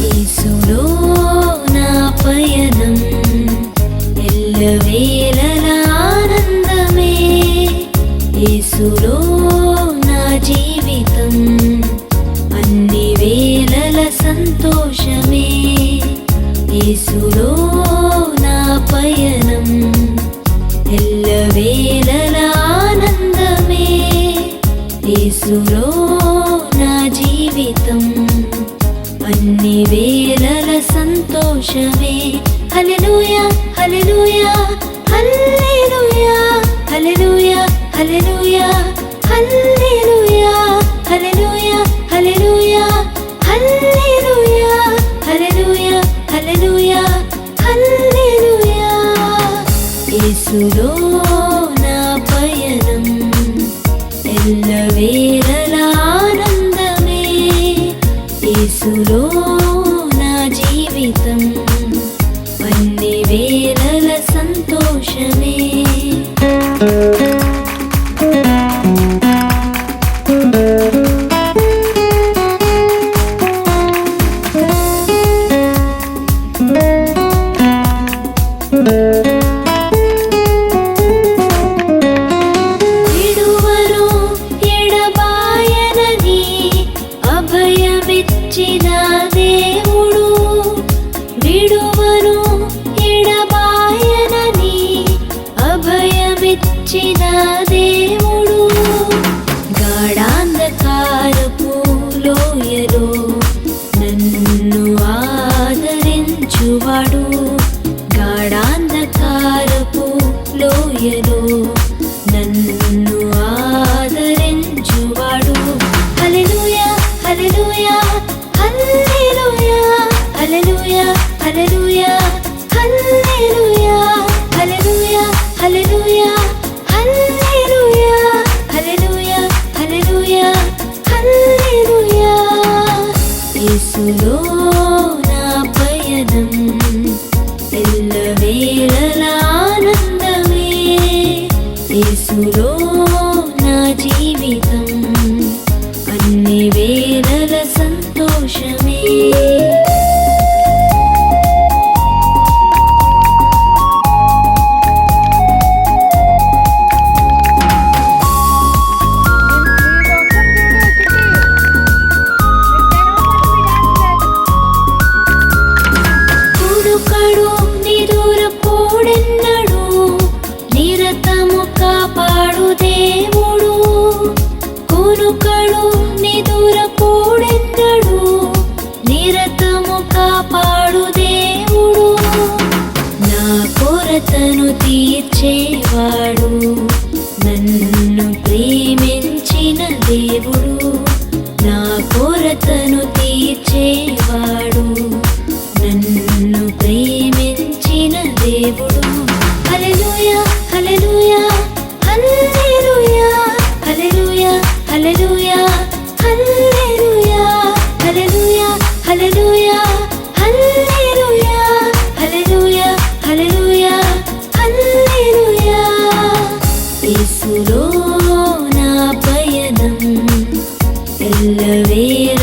యేసులో నా పయనం ఎల్లవేళల ఆనందమే. యేసులో నా జీవితం అన్ని వేళల సంతోషమే. యేసులో నా పయనం ఆనందమే. యేసులో నా జీవితం అన్ని వేళల సంతోషమే hallelujah hallelujah hallelujah hallelujah hallelujah hallelujah hallelujah hallelujah hallelujah hallelujah hallelujah hallelujah యేసులో నా పయనం ఎల్లవేళలా యేసులో. అభయమిచ్చిన దేవుడు విడువను ఎడబాయనని అభయమిచ్చిన దేవుడు. గాఢాంధకారపు లోయలో నన్ను ఆదరించువాడు. గాఢాంధకారపు లోయలో యేసులో నా పయనం. ఎల్లవేళల ఆనందమే. యేసులో నా జీవితం. అన్ని వేళల సంతోషమే. కొరతను తీర్చేవాడు. నన్ను ప్రేమించిన దేవుడు నా కొరతను తీర్చేవాడు. నన్ను ప్రేమించిన దేవుడు. హల్లెలూయా హల్లెలూయా హల్లెలూయా హల్లెలూయా హల్లెలూయా. love you.